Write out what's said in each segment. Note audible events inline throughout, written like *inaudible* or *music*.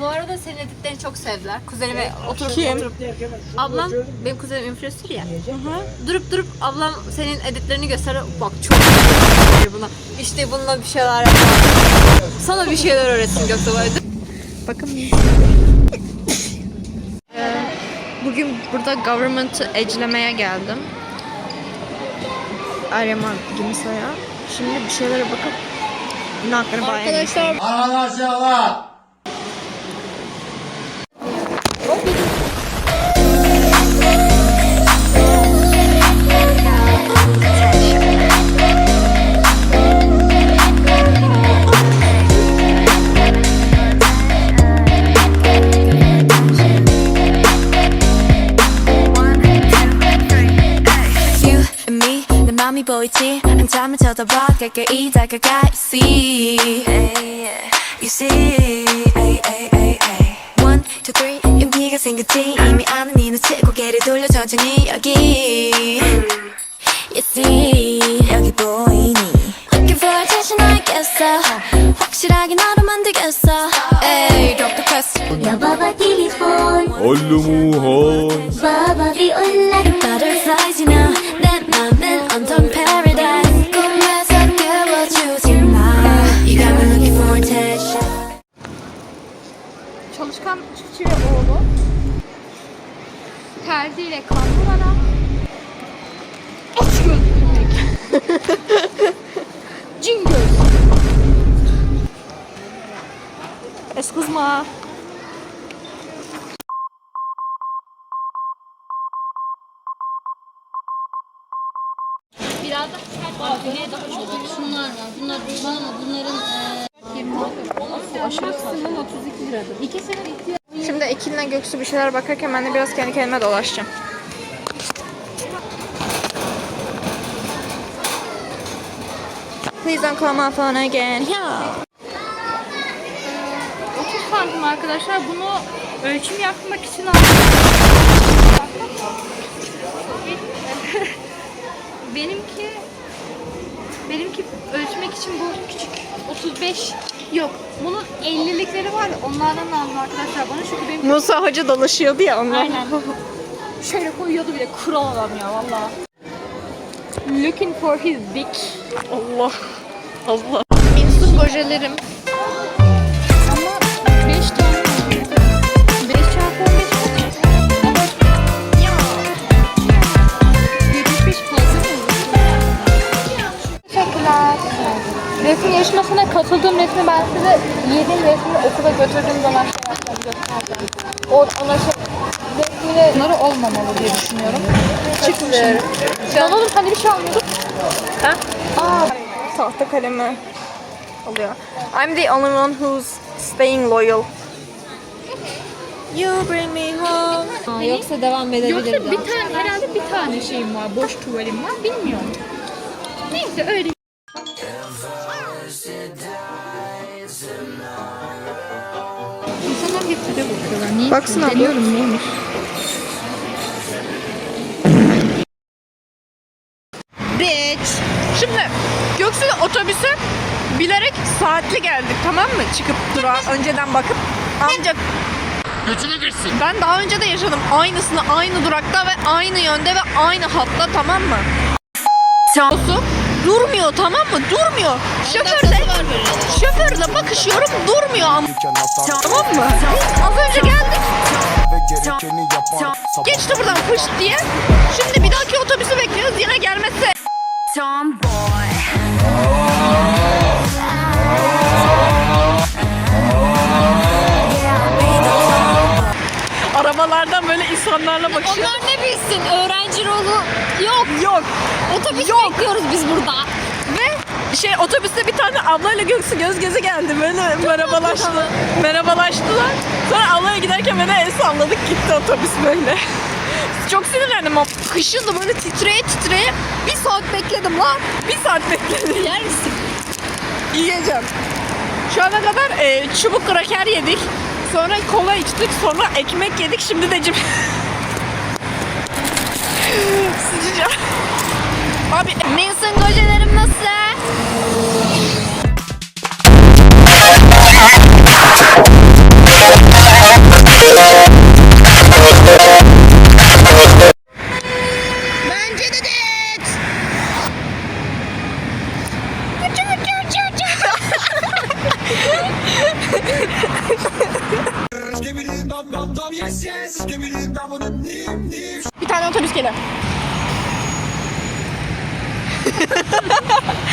Bu arada senin editlerini çok sevdiler. Kuzenime oturup Kim? oturup. Ablam, benim kuzenim influencer ya. Durup durup ablam senin editlerini gösteriyor. Bak çok iyi buna. İşte bununla bir şeyler yapar. Sana bir şeyler öğretsin Göktuğ Bakın. Ee, Bugün burada government'ı eclemeye geldim. Aryaman Gimsa'ya. Şimdi bir şeylere bakıp yine hakları Arkadaşlar You 내 맘이 보이지? 한참을 쳐다봐 가까이 다가가 You see You see One, two, three. 용기가 생겼지. 이미 아는 네 눈치 고개를 돌려 천천히 여기. You see 여기 보이니? Looking for attention 알겠어 확실하게 너로 만들겠어. 에이 독특했어 여봐봐 텔레폰. 얼루무헌 봐봐 비올라 kanlı bana aç gözlük cin göz es kızma Biraz da daha çok olur. Şunlar var. Bunlar bana bunların maksimum 32 liradır. İkisinin ihtiyacı Şimdi Ekin'le Göksu bir şeyler bakarken ben de biraz kendi kendime dolaşacağım. Please don't call my phone again. Ya. 30 santim arkadaşlar. Bunu ölçüm yapmak için *laughs* benimki benimki ölçmek için bu küçük 35 yok. Bunun 50'likleri var. ya, Onlardan aldım arkadaşlar bana çünkü benim Musa Hoca dolaşıyordu ya onunla. Aynen. *laughs* Şöyle koyuyordu bile kral adam ya valla. Looking for his dick. Allah. Allah. Minsun gojelerim. Size yediğim resmi okula götürdüğüm zaman şey yapacağım, göstereceğim. O, ona şey, resmini bunları olmamalı diye düşünüyorum. Çıkmışım. Dalalım hani bir şey almıyorduk. Ha? Aa, Tahta kalemi oluyor. I'm the only one who's staying loyal. You bring me home. Yoksa devam edebiliriz. Yoksa bir tane herhalde bir tane şeyim var. Boş tuvalim var. Bilmiyorum. Neyse öyle. Bize bakıyorlar. Niye? Baksana abla. Deniyorum neymiş? Bitch. Şimdi Göksu'yla otobüse bilerek saatli geldik tamam mı? Çıkıp durağa önceden bakıp ancak Ben daha önce de yaşadım aynısını aynı durakta ve aynı yönde ve aynı hatta tamam mı? Su durmuyor tamam mı? Durmuyor. Şoförle şoförle bakışıyorum durmuyor ama tamam mı? Az önce geldik. Geçti buradan fış diye. Şimdi bir dahaki otobüsü bekliyoruz yine gelmezse Tomboy arabalardan böyle insanlarla bakışıyor. Onlar ne bilsin? Öğrenci rolu yok. Yok. Otobüs Yok. bekliyoruz biz burada. Ve şey otobüste bir tane ablayla Göksu göz göze geldi. Böyle merhabalaştı. Merhabalaştılar. Sonra ablaya giderken beni el salladık gitti otobüs böyle. *laughs* Çok sinirlendim ama kışındı böyle titreye titreye bir saat bekledim lan. Bir saat bekledim. Yer misin? Yiyeceğim. Şu ana kadar e, çubuk kraker yedik. Sonra kola içtik. Sonra ekmek yedik. Şimdi de cim... *laughs* Sıcacağım. Abi Wilson gojelerim nasıl? Bence de det. Bir tane otobüs geliyor. *laughs*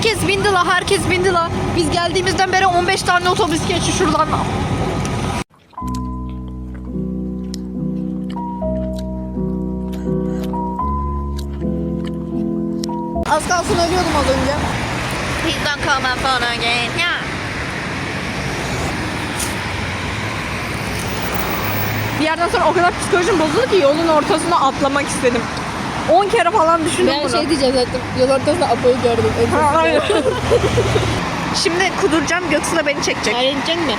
herkes bindi la, herkes bindi la. Biz geldiğimizden beri 15 tane otobüs geçti şuradan. Az kalsın ölüyordum az önce. Please don't call my phone again. Yeah. Bir yerden sonra o kadar psikolojim bozuldu ki yolun ortasına atlamak istedim. 10 kere falan düşündüm Ben bunu. şey diyeceğim zaten. Yol ortasında Apo'yu gördüm. Ha, aynen. *laughs* şimdi kuduracağım Göksu da beni çekecek. Ayran içecek mi?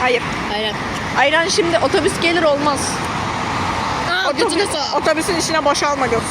Hayır. Ayran. Ayran şimdi otobüs gelir olmaz. Aa, götüne sağ. Otobüsün içine boşalma Göksu.